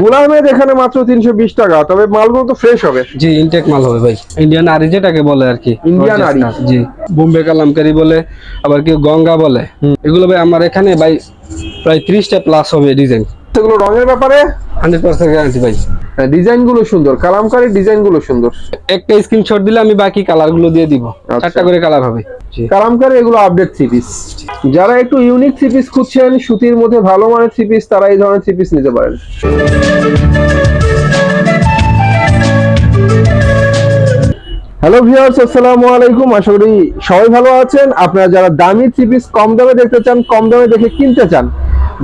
গুলামেদ এখানে মাত্র তিনশো বিশ টাকা তবে মালগুলো তো ফ্রেশ হবে। জি ইনটেক মাল হবে ভাই। ইন্ডিয়ান আরি যেটাকে বলে আর কি। ইন্ডিয়ান আরি। জি। বোম্বে কালামকারি বলে আবার কেউ গঙ্গা বলে। এগুলো ভাই আমার এখানে ভাই প্রায় ত্রিশটা প্লাস হবে ডিজাইন সেগুলো রঙের ব্যাপারে? হান্ড্রেড পার্সেন্ট গ্যারান্টি ভাই ডিজাইনগুলো সুন্দর কালামকারীর ডিজাইনগুলো সুন্দর। একটা স্ক্রিনশট দিলে আমি বাকি কালারগুলো দিয়ে দিব। আচ্ছা। চারটা করে কালার হবে। কালামকারী এগুলো আপডেট থ্রি পিস যারা একটু ইউনিক থ্রি পিস খুঁজছেন সুতির মধ্যে ভালো মানের থ্রি পিস তারা এই ধরনের থ্রি পিস নিতে পারেন। হ্যালো ভিউয়ার্স আসসালামু আলাইকুম। আশা করি সবাই ভালো আছেন। আপনারা যারা দামি থ্রি পিস কম দামে দেখতে চান কম দামে দেখে কিনতে চান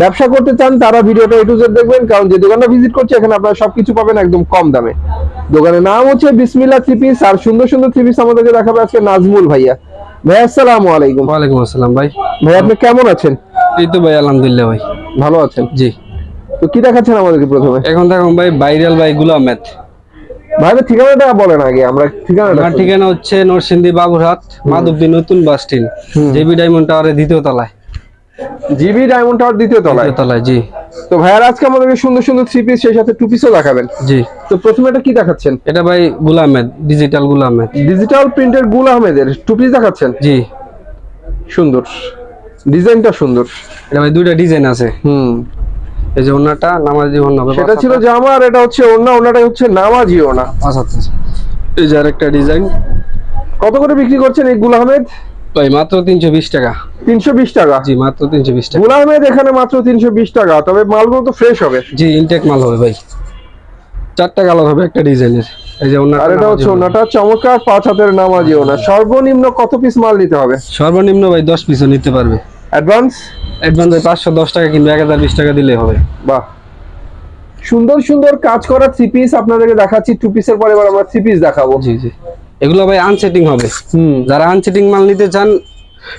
ব্যবসা করতে চান তারা ভিডিওটা এ টু জেড দেখবেন কারণ যে দোকানটা ভিজিট করছে এখানে আপনারা সবকিছু পাবেন একদম কম দামে। দোকানের নাম হচ্ছে বিসমিল্লা থ্রি পিস আর সুন্দর সুন্দর থ্রি পিস আমাদেরকে দেখাবে আজকে নাজমুল ভাইয়া। ভাই আসসালামু আলাইকুম। ওয়ালাইকুম আসসালাম ভাই। ভাই আপনি কেমন আছেন? এই তো ভাই আলহামদুলিল্লাহ ভাই। ভালো আছেন? জি। তো কি দেখাচ্ছেন আমাদেরকে প্রথমে? এখন দেখুন ভাই ভাইরাল ভাই গুলামেদ ভাই ভাই ঠিকানাটা বলেন আগে আমরা ঠিকানাটা আমার ঠিকানা হচ্ছে নরসিংদী বাবুরহাট মাধবদী নতুন বাস স্ট্যান্ড জেবি ডায়মন্ড টাওয়ারের দ্বিতীয় তলায়। জিবি ডায়মন্ড টাওয়ার দ্বিতীয় তলায়? দ্বিতীয় তলায় জি। তো ভাইয়ার আজকে আমাদেরকে সুন্দর সুন্দর থ্রি পিস সেই সাথে টু পিসও দেখাবেন। জি। তো প্রথমে এটা কি দেখাচ্ছেন? এটা ভাই গুলামেদ ডিজিটাল গুলামেদ ডিজিটাল প্রিন্টের গুল আহমেদের টু পিস দেখাচ্ছেন? জি। সুন্দর। ডিজাইনটা সুন্দর। এটা ভাই দুইটা ডিজাইন আছে। হুম। এই যে ওনাটা নামাজি ওনা সেটা ছিল জামা আর এটা হচ্ছে ওনা ওনাটা হচ্ছে নামাজি ওনা আচ্ছা এই যে আরেকটা ডিজাইন কত করে বিক্রি করছেন এই গুল আহমেদ? ভাই মাত্র তিনশো বিশ টাকা। তিনশো বিশ টাকা? জি মাত্র তিনশো বিশ টাকা। গুল আহমেদ এখানে মাত্র তিনশো বিশ টাকা তবে মালগুলো তো ফ্রেশ হবে। জি ইনটেক মাল হবে ভাই। চারটা কালার হবে একটা ডিজাইনের। এই যে ওনাটা আর এটা হচ্ছে ওনাটা চমৎকার পাঁচ হাতের নামাজি ওনা সর্বনিম্ন কত পিস মাল নিতে হবে? সর্বনিম্ন ভাই দশ পিসও নিতে পারবে। অ্যাডভান্স অ্যাডভান্স ভাই পাঁচশো দশ টাকা কিংবা এক হাজার বিশ টাকা দিলে হবে। বাহ। সুন্দর সুন্দর কাজ করা থ্রি পিস আপনাদেরকে দেখাচ্ছি। টু পিসের পরে এবার আমরা থ্রি পিস দেখাবো। জি জি। এগুলো ভাই আনসেটিং হবে। হুম। যারা আনসেটিং মাল নিতে চান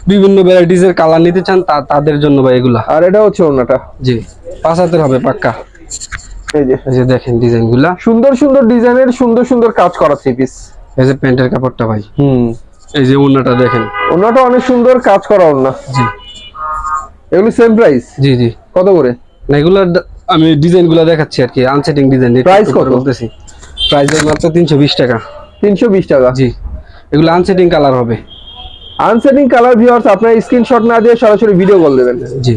বিভিন্ন ভ্যারাইটিস এর কালার নিতে চান তা তাদের জন্য ভাই এগুলা। আর এটা হচ্ছে ওনাটা জি। পাঁচ হাতের হবে পাক্কা। এই যে। দেখেন ডিজাইনগুলা সুন্দর সুন্দর ডিজাইনের সুন্দর সুন্দর কাজ করা থ্রি পিস এই যে প্যান্টের কাপড়টা ভাই। হুম। এই যে ওড়নাটা দেখেন। ওনাটা অনেক সুন্দর কাজ করা ওনা জি। এগুলো সেম প্রাইস জি জি। কত করে? না এগুলা আমি ডিজাইনগুলা দেখাচ্ছি আর কি আনসেটিং ডিজাইন প্রাইস কত? বলতেছি। প্রাইস মাত্র তিনশো বিশ টাকা। তিনশো বিশ টাকা। জি। এগুলো আনসেটিং কালার হবে। আনসেটিং কালার ভিউয়ার্স আপনার স্ক্রিনশট না দিয়ে সরাসরি ভিডিও কল দেবেন। জি।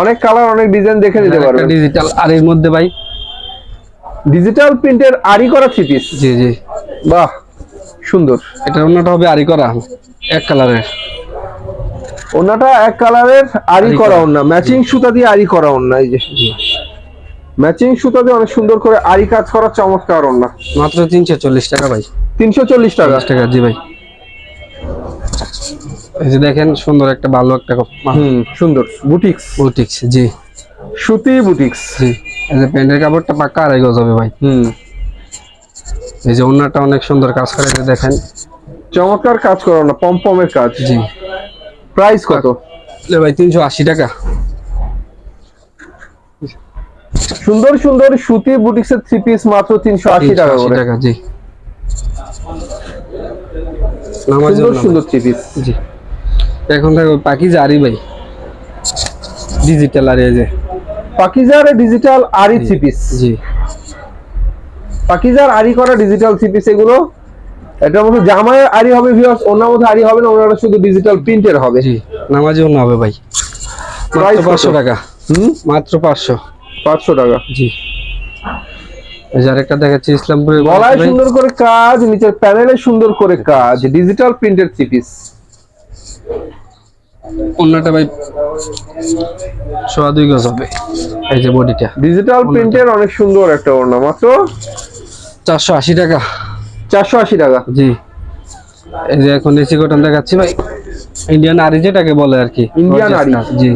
অনেক কালার অনেক ডিজাইন দেখে নিতে পারবেন। ডিজিটাল আর এর মধ্যে ভাই। ডিজিটাল প্রিন্টের আরি করা থ্রি পিস জি জি। বাহ সুন্দর। এটা ওড়নাটা হবে আরি করা এক কালারের ওনাটা এক কালারের আরি করা। ওনা ম্যাচিং সুতা দিয়ে আরি করা ওনা এই যে। ম্যাচিং সুতা দিয়ে অনেক সুন্দর করে আরি কাজ করা চমৎকার ওনা মাত্র তিনশো চল্লিশ টাকা ভাই। তিনশো চল্লিশ টাকা। চল্লিশ টাকা জি ভাই। এই যে দেখেন সুন্দর একটা ভালো একটা হুম সুন্দর। বুটিক্স। বুটিক্স জি। সুতি বুটিক্স। জি। এই যে প্যান্টের কাপড়টা পাক্কা আড়াই গজ হবে ভাই। হুম। এই যে ওড়নাটা অনেক সুন্দর কাজ করে এই দেখেন। চমৎকার কাজ করা ওনা পমপমের কাজ। জি। প্রাইস কত? ভাই তিনশো আশি টাকা। সুন্দর সুন্দর সুতি বুটিক্সের থ্রি পিস মাত্র তিনশো আশি টাকা করে। টাকা জি। সুন্দর সুন্দর থ্রি পিস জি। এখন দেখো পাখি জারি ভাই। ডিজিটাল আর যে। পাকিজার ডিজিটাল আরি থ্রি পিস জি। পাকিজার আরি করা ডিজিটাল থ্রি পিস এগুলো এটার মধ্যে জামায় আরি হবে ভিউয়ার্স ওনার মধ্যে আরি হবে না ওনারা শুধু ডিজিটাল প্রিন্টের হবে। জি নামাজি অন্য হবে ভাই। মাত্র কত? পাঁচশো টাকা। হুম? মাত্র পাঁচশো। পাঁচশো টাকা। জি। আরেকটা দেখাচ্ছি ইসলামপুরের গলায় সুন্দর করে কাজ নিচের প্যানেলে সুন্দর করে কাজ ডিজিটাল প্রিন্টের থ্রি পিস অন্যটা ভাই সোয়া দুই গজ হবে। এই যে বডিটা। ডিজিটাল প্রিন্টের অনেক সুন্দর একটা ওড়না মাত্র চারশো আশি টাকা। চারশো আশি টাকা। জি। এই যে এখন এসি কটন দেখাচ্ছি ভাই। ইন্ডিয়ান আরি যেটাকে বলে আর কি। Indian Gorgeous আরি। জি।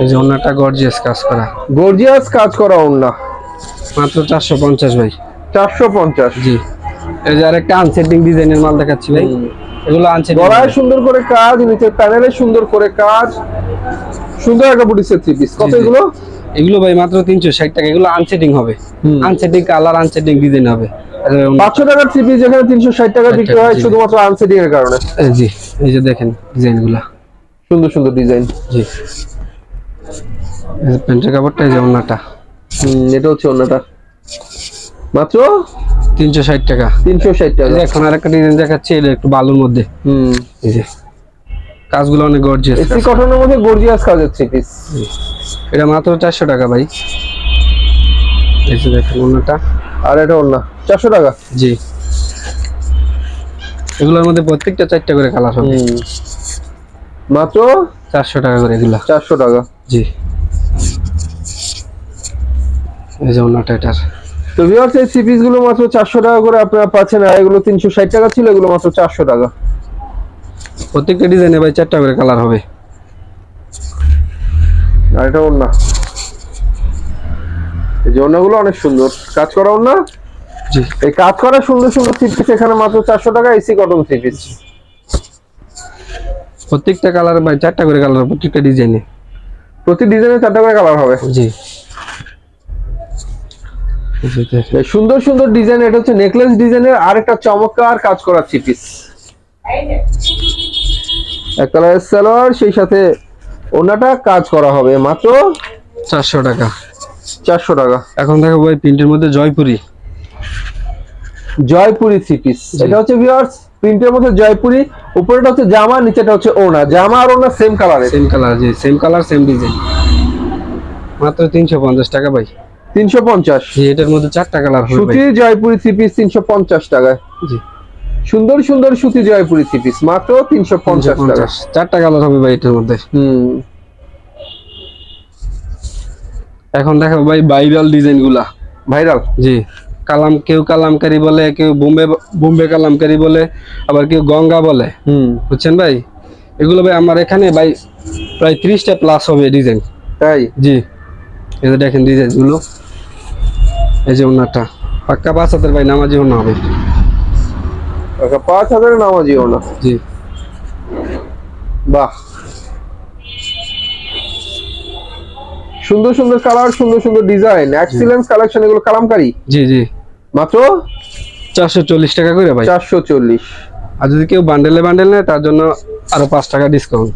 এই যে অন্যটা গর্জিয়াস কাজ করা। গর্জিয়াস কাজ করা ওড়না মাত্র চারশো পঞ্চাশ ভাই। চারশো পঞ্চাশ। জি। এই যে আরেকটা আনসেটিং ডিজাইনের মাল দেখাচ্ছি ভাই। এগুলো আনসেটিং গলায় সুন্দর করে কাজ নিচের প্যানেলে সুন্দর করে কাজ। সুন্দর একটা বুটিক্সের থ্রি পিস কত। এগুলো? এগুলো ভাই মাত্র তিনশো ষাট টাকা। এগুলো আনসেটিং হবে। আনসেটিং কালার আনসেটিং ডিজাইন হবে। এই যে পাঁচশো টাকার থ্রি পিস যেখানে তিনশো ষাট টাকা ষাট বিক্রি হয় শুধুমাত্র আনসেটিং এর কারণে জি এই যে দেখেন ডিজাইনগুলা সুন্দর সুন্দর ডিজাইন জি। প্যান্টের কাপড়টা এই যে ওনাটা হুম এটা হচ্ছে অন্যটা মাত্র? তিনশো ষাট টাকা। তিনশো ষাট টাকা। এখন আর একটা ডিজাইন দেখাচ্ছি এটা একটু বালুর মধ্যে। হুম। এই যে। কাজগুলো অনেক গর্জিয়াস এসি কটনের মধ্যে গর্জিয়াস কাজের থ্রি পিস এটা মাত্র চারশো টাকা ভাই। এই যে দেখেন ওনাটা আর এটা অন্য চারশো টাকা? জি। এগুলোর মধ্যে প্রত্যেকটা চারটা করে কালার হবে। মাত্র? চারশো টাকা করে এগুলা। চারশো টাকা। জি। এই যে ওনাটা এটার। তো ভিউয়ার্স এই থ্রি পিসগুলো মাত্র চারশো টাকা করে আপনারা পাচ্ছেন আর এগুলো তিনশো ষাট টাকা ছিল এগুলো মাত্র চারশো টাকা। প্রত্যেকটা ডিজাইনে ভাই চারটা করে কালার হবে। আর এটা অন্য এই যে অন্যগুলো অনেক সুন্দর। কাজ করা অন্য জি। এই কাজ করা সুন্দর সুন্দর থ্রি পিস এখানে মাত্র চারশো টাকা এসি কটন থ্রি পিস প্রত্যেকটা কালার ভাই চারটা করে কালার প্রত্যেকটা ডিজাইনে প্রতি ডিজাইনে চারটা করে কালার হবে? জি। সুন্দর সুন্দর ডিজাইন এটা হচ্ছে নেকলেস ডিজাইনের আরেকটা চমৎকার কাজ করা থ্রি পিস এক কালারের সালোয়ার সেই সাথে ওনাটা কাজ করা হবে মাত্র চারশো টাকা। চারশো টাকা। এখন দেখো ভাই প্রিন্টের মধ্যে জয়পুরি। জয়পুরি থ্রি পিস এটা হচ্ছে ভিউয়ার্স প্রিন্টের মধ্যে জয়পুরি উপরেটা হচ্ছে জামা নিচেটা হচ্ছে ওনা। জামা আর ওনা সেম কালারের সেম কালার জি সেম কালার সেম ডিজাইন মাত্র তিনশো পঞ্চাশ টাকা ভাই। জি এটার মধ্যে চারটা কালার হবে সুতি জয়পুরি থ্রি পিস তিনশো পঞ্চাশ টাকায় জি। সুন্দর সুন্দর সুতি জয়পুরি থ্রি পিস মাত্র তিনশো পঞ্চাশ টাকা। চারটা কালার হবে ভাই এটার মধ্যে। হুম। এখন দেখো ভাই ভাইরাল ডিজাইনগুলা ভাইরাল? জি। কালাম কেউ কালামকারি বলে কেউ বোম্বে বোম্বে কালামকারি বলে আবার কেউ গঙ্গা বলে। হুম। বুঝছেন ভাই? এগুলো ভাই আমার এখানে ভাই প্রায় ত্রিশটা প্লাস হবে ডিজাইন। তাই? জি। যে দেখেন ডিজাইনগুলো এই যে ওনারটা পাক্কা পাঁচ হাজার ভাই নামাজি ওনা হবে আচ্ছা, পাঁচ হাজারের নামাজি ওনা জি। বাহ। সুন্দর সুন্দর কালার সুন্দর সুন্দর ডিজাইন এক্সিলেন্স কালেকশন এগুলো কালামকারি? জি জি। মাত্র? চারশো চল্লিশ টাকা করে ভাই। চারশো চল্লিশ। আর যদি কেউ বান্ডেলে বান্ডেল নেয় তার জন্য আরও পাঁচ টাকা discount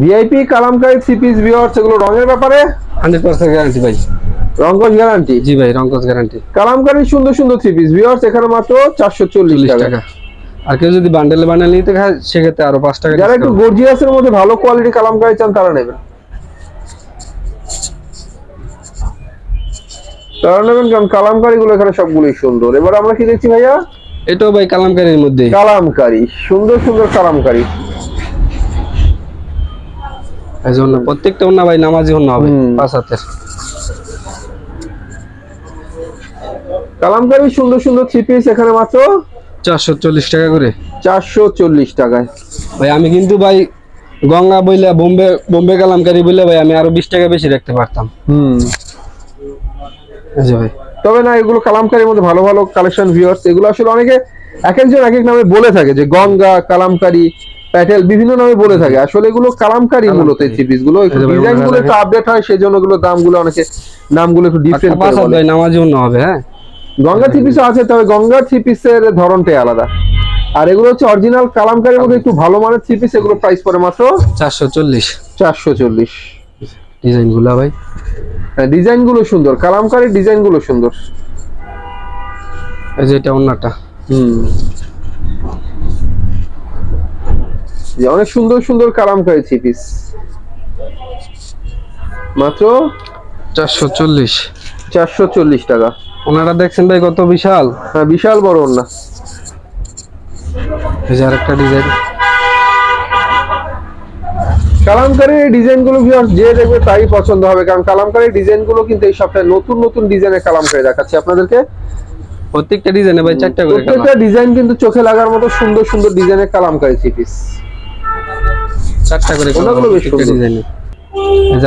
VIP kalamkari three piece বিয়ার্স এগুলো রঙের ব্যাপারে? হান্ড্রেড পার্সেন্ট গ্যারান্টি ভাই। রঙ্গজ গ্যারান্টি জি ভাই রঙ্কস গ্যারান্টি কালামকারি সুন্দর সুন্দর থ্রি পিস বিয়ার্স এখানে মাত্র চারশো চল্লিশ টাকা। আর কেউ যদি বান্ডেলে বান্ডেল নিতে খায় সেক্ষেত্রে আরও পাঁচ টাকা যারা একটু। গর্জিয়াসের মধ্যে ভালো কোয়ালিটি কালামকারি চান তারা নেবেন। তারা নেবেন কারণ কালামকারি গুলো এখানে সবগুলোই সুন্দর। এবার আমরা কি দেখছি ভাইয়া? এটাও ভাই কালামকারির মধ্যে কালামকারি। সুন্দর সুন্দর কালামকারি। এই জন্য প্রত্যেকটা অন্য ভাই নামাজি অন্য হবে। পাঁচ হাতের। কালামকারি সুন্দর সুন্দর থ্রি পিস এখানে মাত্র চারশো চল্লিশ টাকা করে। চারশো চল্লিশ টাকায়। ভাই আমি কিন্তু ভাই গঙ্গা বইলে বোম্বে বোম্বে কালামকারি বইলে ভাই আমি আরও বিশ টাকা বেশি রাখতে পারতাম। হুম। ভাই। তবে না এগুলো কালামকারির মধ্যে ভালো ভালো কালেকশন ভিউয়ার্স এগুলো আসলে অনেকে এক একজন এক এক নামে বলে থাকে যে গঙ্গা কালামকারি প্যাটেল বিভিন্ন নামে বলে থাকে। আসলে এগুলো কালামকারি মূলত এই থ্রি পিসগুলো। একটু আপডেট হয়। সেই জন্যগুলো দামগুলো অনেকে নামগুলো একটু ডিফারেন্ট হাত ভাই নামাজি অন্য হবে হ্যাঁ? গঙ্গা থ্রি আছে তবে গঙ্গা থ্রি পিসের ধরনটাই আলাদা। আর এগুলো হচ্ছে অরিজিনাল কালামকারির মধ্যে একটু ভালো মানের থ্রি পিস এগুলো প্রাইস পড়ে মাত্র চারশো চল্লিশ। চারশো চল্লিশ। ডিজাইনগুলা ভাই? ডিজাইনগুলো সুন্দর কালামকারির ডিজাইনগুলো সুন্দর। এই যে এটা অন্যটা হুম। যে অনেক সুন্দর সুন্দর কালামকারি থ্রি পিস। মাত্র চারশো চল্লিশ। চারশো চল্লিশ টাকা। ওনারা দেখছেন ভাই কত বিশাল। হ্যাঁ বিশাল বড় না এই যে আরেকটা ডিজাইন। গুলো যে দেখবে তাই পছন্দ হবে কারণগুলো কিন্তু এই সপ্তাহে নতুন নতুন ডিজাইনের কালামকারি দেখাচ্ছি আপনাদেরকে। প্রত্যেকটা ডিজাইনে ভাই চারটা করে প্রত্যেকটা ডিজাইন কিন্তু চোখে লাগার মতো সুন্দর সুন্দর ডিজাইনের কালামকারি থ্রি পিস চারটা করে কালার ওনাগুলো বেশ প্রত্যেকটা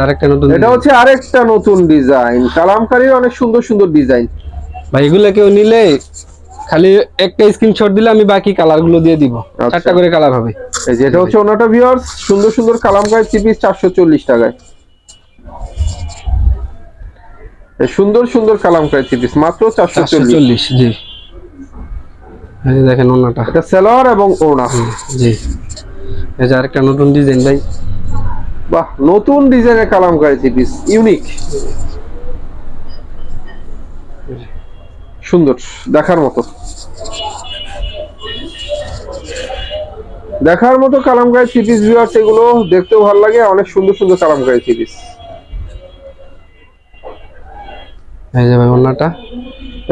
আরেকটা নতুন এটা হচ্ছে আরেকটা নতুন ডিজাইন কালামকারির অনেক সুন্দর সুন্দর ডিজাইন ভাই এগুলো কেউ নিলে খালি একটা স্ক্রিনশট দিলে আমি বাকি কালারগুলো দিয়ে দিব। আচ্ছা। চারটা করে কালার হবে। এই যেটা হচ্ছে ওনাটা ভিউয়ার্স সুন্দর সুন্দর কালামকারি থ্রি পিস চারশো চল্লিশ টাকায়। এই সুন্দর সুন্দর কালামকারি থ্রি পিস মাত্র চারশো চারশো চল্লিশ চল্লিশ জি। এই দেখেন ওনাটা। এটা সেলোয়ার এবং ওনা জি। এই যে আরেকটা নতুন ডিজাইন ভাই। বাহ নতুন ডিজাইনের কালামকারী থ্রি পিস ইউনিক সুন্দর দেখার মতো। দেখার মতো কালামকারী থ্রি পিস ভিউয়ার্স এগুলো দেখতেও ভালো লাগে অনেক সুন্দর সুন্দর কালামকারী থ্রি পিস এই যে ভাই ওনাটা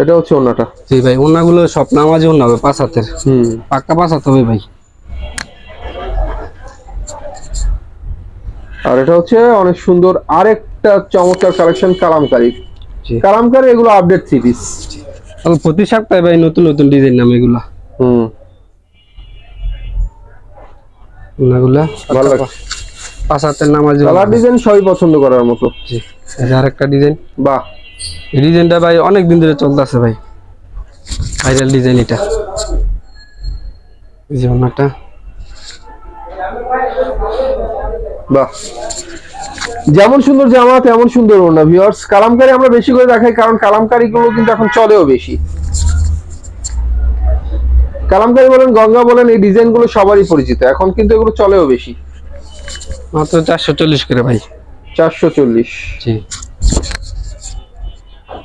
এটা হচ্ছে ওনাটা জি ভাই ওনাগুলো সব নামাজি ওনা হবে পাঁচ হাতের। হুম। পাক্কা পাঁচ হাত হবে ভাই। আর এটা হচ্ছে অনেক সুন্দর আরেকটা চমৎকার কালেকশন কালামকারী। কালামকারী এগুলো আপডেট থ্রি পিস প্রতি সপ্তাহে ভাই নতুন নতুন ডিজাইন নাম এগুলা। হুম। ওনাগুলা ভালো লাগে পাঁচ হাতের নামাজি কালার ডিজাইন সবই পছন্দ করার মতো। জি। আরেকটা ডিজাইন বাহ। এই ডিজাইনটা ভাই অনেক দিন ধরে চলতেছে ভাই। ভাইরাল ডিজাইন এটা। এই যে ওনাটা বাহ। যেমন সুন্দর জামা তেমন সুন্দর ওড়না ভিউয়ার্স কালামকারী আমরা বেশি করে দেখাই কারণ কালামকারী গুলো কিন্তু এখন চলেও বেশি। কালামকারী বলেন গঙ্গা বলেন এই ডিজাইনগুলো সবারই পরিচিত। এখন কিন্তু এগুলো চলেও বেশি। মাত্র চারশো চল্লিশ করে ভাই। চারশো চল্লিশ। জি।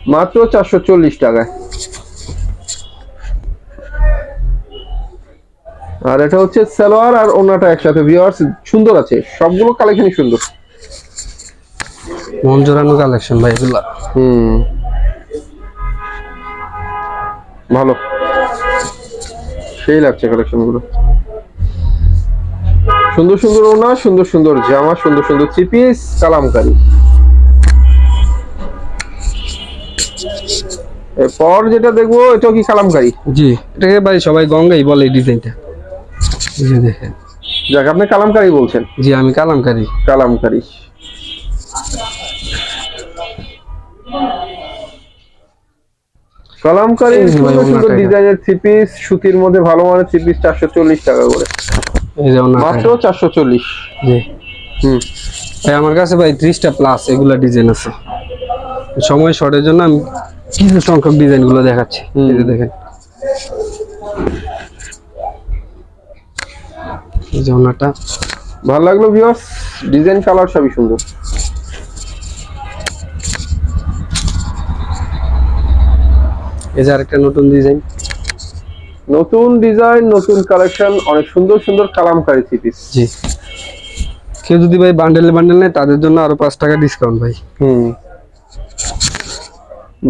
মাত্র চারশো চল্লিশ টাকায়। আর এটা হচ্ছে সালোয়ার আর ওনাটা একসাথে ভিউয়ার্স সুন্দর আছে সবগুলো কালেকশনই সুন্দর। মন জোরানো কালেকশন ভাই এগুলা। হুম। ভালো। সেই লাগছে কালেকশনগুলো সুন্দর সুন্দর ওনা সুন্দর সুন্দর জামা সুন্দর সুন্দর থ্রি পিস কালামকারি। এরপর যেটা দেখব এটাও কি কালামকারি? জি এটাকে ভাই সবাই গঙ্গাই বলে এই ডিজাইনটা দেখেন। যাক আপনি কালামকারি বলছেন। জি আমি কালামকারি। কালামকারি। কালামকারি সুন্দর সুন্দর ডিজাইনের থ্রি পিস সুতির মধ্যে ভালো মানের থ্রি পিস চারশো চল্লিশ টাকা করে। মাত্র চারশো চল্লিশ। জি। হুম। ভাই আমার কাছে ভাই ত্রিশটা প্লাস এগুলা ডিজাইন আছে। সময় শর্টের জন্য আমি কিছু সংখ্যক ডিজাইনগুলো দেখাচ্ছি। দেখেন। এই ভালো লাগল ভিউয়ার্স ডিজাইন কালার সবই সুন্দর। এই যে আরেকটা নতুন ডিজাইন নতুন ডিজাইন নতুন কালেকশন অনেক সুন্দর সুন্দর কালামকারি থ্রি পিস জি। কেউ যদি ভাই বান্ডেলে বান্ডেল নেয় তাদের জন্য আরও পাঁচ টাকা ডিসকাউন্ট ভাই। হুম।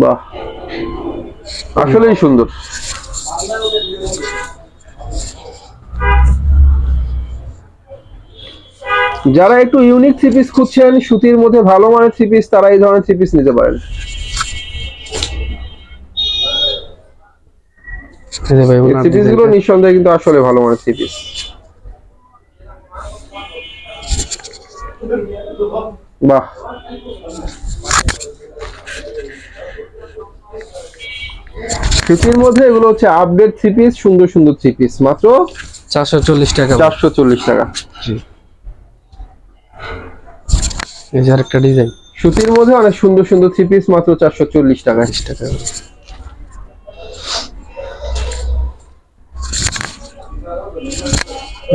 বাহ। আসলেই সুন্দর। যারা একটু ইউনিক থ্রি পিস খুঁজছেন সুতির মধ্যে ভালো মানের থ্রি পিস তারা এই ধরনের থ্রি পিস নিতে পারেন। থ্রি পিসগুলো নিঃসন্দেহে কিন্তু আসলে ভালো মানের থ্রি পিস বাহ। সুতির মধ্যে এগুলো হচ্ছে আপডেট থ্রি পিস সুন্দর সুন্দর থ্রি পিস মাত্র চারশো চল্লিশ টাকা। চারশো চল্লিশ টাকা। জি। এই যে আরেকটা ডিজাইন। সুতির মধ্যে অনেক সুন্দর সুন্দর থ্রি পিস মাত্র চারশো চল্লিশ টাকা। টাকা।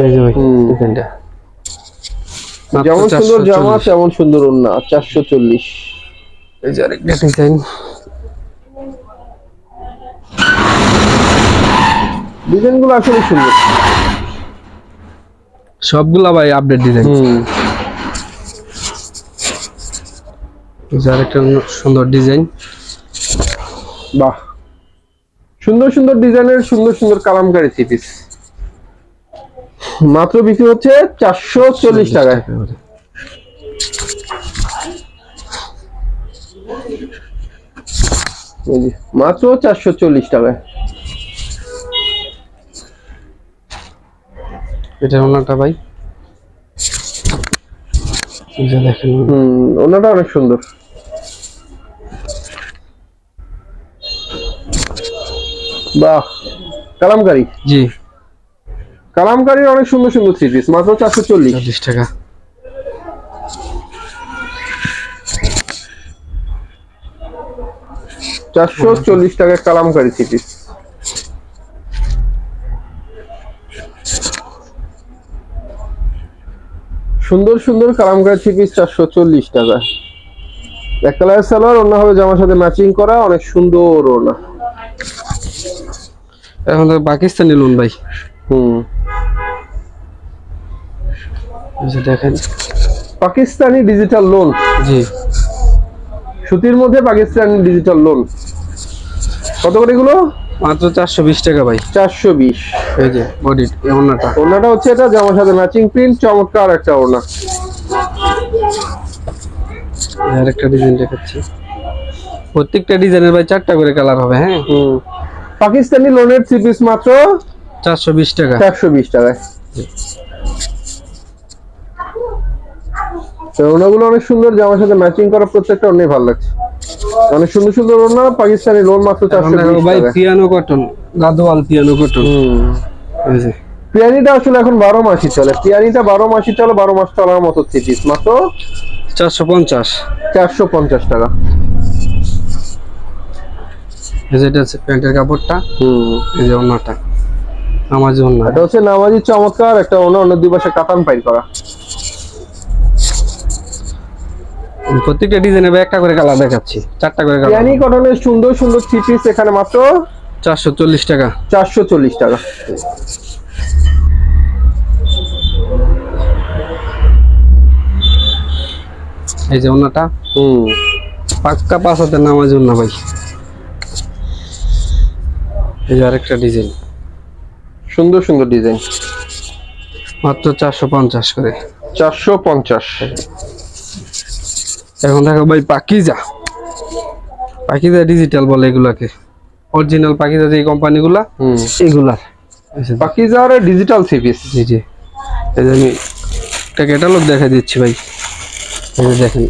এই যে ভাই ডিজাইনটা। যেমন সুন্দর জামা তেমন সুন্দর চারশো চল্লিশ। এই যে আরেকটা ডিজাইন। ডিজাইনগুলো আসলে সুন্দর। সবগুলা ভাই আপডেট ডিজাইন। হুম একটা সুন্দর ডিজাইন। বাহ। সুন্দর সুন্দর ডিজাইনের সুন্দর সুন্দর কালামকারী থ্রি পিস মাত্র বিক্রি হচ্ছে চারশো চল্লিশ টাকায়। মাত্র চারশো চল্লিশ টাকায়। এটা ওনাটা ভাই? দেখেন। হুম ওনাটা অনেক সুন্দর। বাহ কালামকারী। জি। কালামকারীর অনেক সুন্দর সুন্দর থ্রি পিস মাত্র চারশো চল্লিশ। টাকা। চারশো চল্লিশ টাকায় কালামকারী থ্রি পিস সুন্দর সুন্দর কালামকারি থ্রি পিস চারশো চল্লিশ টাকা। এক কালার সালোয়ার অন্য হবে জামার সাথে ম্যাচিং করা অনেক সুন্দর ওনা এখন তো পাকিস্তানি লোন ভাই। হুম। দেখেন। পাকিস্তানি ডিজিটাল লোন জি। সুতির মধ্যে পাকিস্তানি ডিজিটাল লোন কত করে এগুলো? মাত্র চারশো বিশ টাকা ভাই। চারশো বিশ। এই যে বডি ওনাটা ওড়নাটা। হচ্ছে এটা জামার সাথে ম্যাচিং প্রিন্ট চমৎকার একটা ওড়না। আরেকটা ডিজাইন দেখাচ্ছি। প্রত্যেকটা ডিজাইনের ভাই চারটা করে কালার হবে হ্যাঁ? হুম। পাকিস্তানি লোনের থ্রি পিস মাত্র চারশো বিশ টাকা। চারশো বিশ টাকায় অনেক সুন্দর জামার সাথে ম্যাচিং করা প্রত্যেকটা অনেক ভালো লাগছে। অনেক সুন্দর সুন্দর পাকিস্তানি লোন মাত্র চারশো দেখো ভাই পিয়ানো কটন পিয়ানো কটন পিয়ানিটা আসলে এখন বারো মাসই চলে। পিয়ানিটা বারো মাসই চলে বারো মাস চলার মতো থ্রি পিস মাত্র চারশো পঞ্চাশ। চারশো পঞ্চাশ টাকা। এই যে এটা হচ্ছে প্যান্টের কাপড়টা হুম। এই যে ওনাটা। এটা হচ্ছে নামাজি চমৎকার একটা অন্য অন্য দুই পাশে কাতান পাইল করা। প্রত্যেকটা ডিজাইনে একটা করে কালার দেখাচ্ছি চারটা করে কালার কটনের সুন্দর সুন্দর থ্রি পিস এখানে মাত্র চারশো চল্লিশ টাকা। চারশো চল্লিশ টাকা। এই যে ওনাটা। হুম। পাক্কা পাঁচ হাতের নামাজ না ভাই। এই যে আরেকটা ডিজাইন। সুন্দর সুন্দর ডিজাইন। মাত্র চারশো পঞ্চাশ করে। চারশো পঞ্চাশ। এখন দেখো ভাই পাকিজা। পাকিজা ডিজিটাল বলে এগুলাকে। অরিজিনাল পাকিজা যে কোম্পানিগুলা হুম। এগুলার। পাকিজার ডিজিটাল থ্রি পিস জি জি। এই যে আমি একটা ক্যাটালগ দেখা দিচ্ছি ভাই। এই যে দেখেন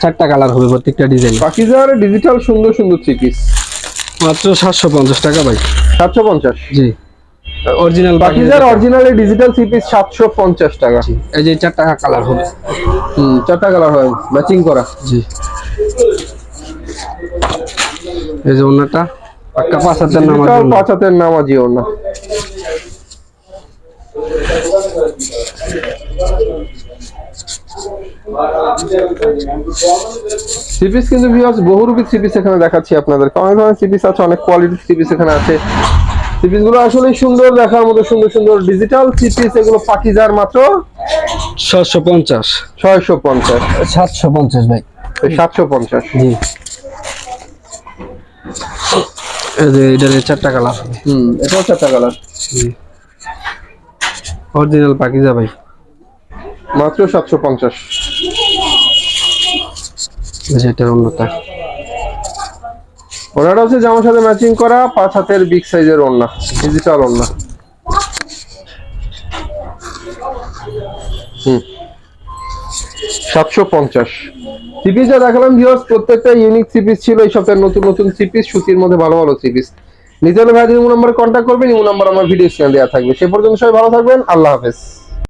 চারটা কালার হবে প্রত্যেকটা ডিজাইন পাকিজার ডিজিটাল সুন্দর সুন্দর থ্রি পিস মাত্র সাতশো পঞ্চাশ টাকা ভাই। সাতশো পঞ্চাশ? জি। অরিজিনাল পাকিজার অরিজিনাল ডিজিটাল থ্রি পিস সাতশো পঞ্চাশ টাকা। এই যে চারটা কালার হবে। হুম চারটা কালার হয় ম্যাচিং করা। জি। এই যে ওনাটা পাক্কা পাঁচ হাজার নামাজ পাঁচ হাতের নামাজি ওনা থ্রি সিপিস কিন্তু ভিউয়ার্স বহুরূপী সিপিস এখানে দেখাচ্ছি আপনাদেরকে। অনেক ধরনের সিপিস আছে অনেক কোয়ালিটির সিপিস এখানে আছে। সিপিসগুলো আসলে সুন্দর দেখার মতো সুন্দর সুন্দর ডিজিটাল সিপিস এগুলো পাকিজার মাত্র 650 650 750 ভাই। 750 জি। এই যে এটা চারটা কালার হুম এটাও চারটা কালার জি। অরিজিনাল পাকিজা ভাই। মাত্র 750 যেটা হচ্ছে জামার সাথে ম্যাচিং করা, পাঁচ হাতের বিগ সাইজের ওড়না ডিজিটাল ওড়না। সাতশো পঞ্চাশ। প্রত্যেকটা ইউনিক ছিল, এই নতুন নতুন সুতির মধ্যে ভালো ভালো সিপিস করবেন আমার ভিডিও দেওয়া থাকবে। সে পর্যন্ত সবাই ভালো থাকবেন, আল্লাহ হাফেজ।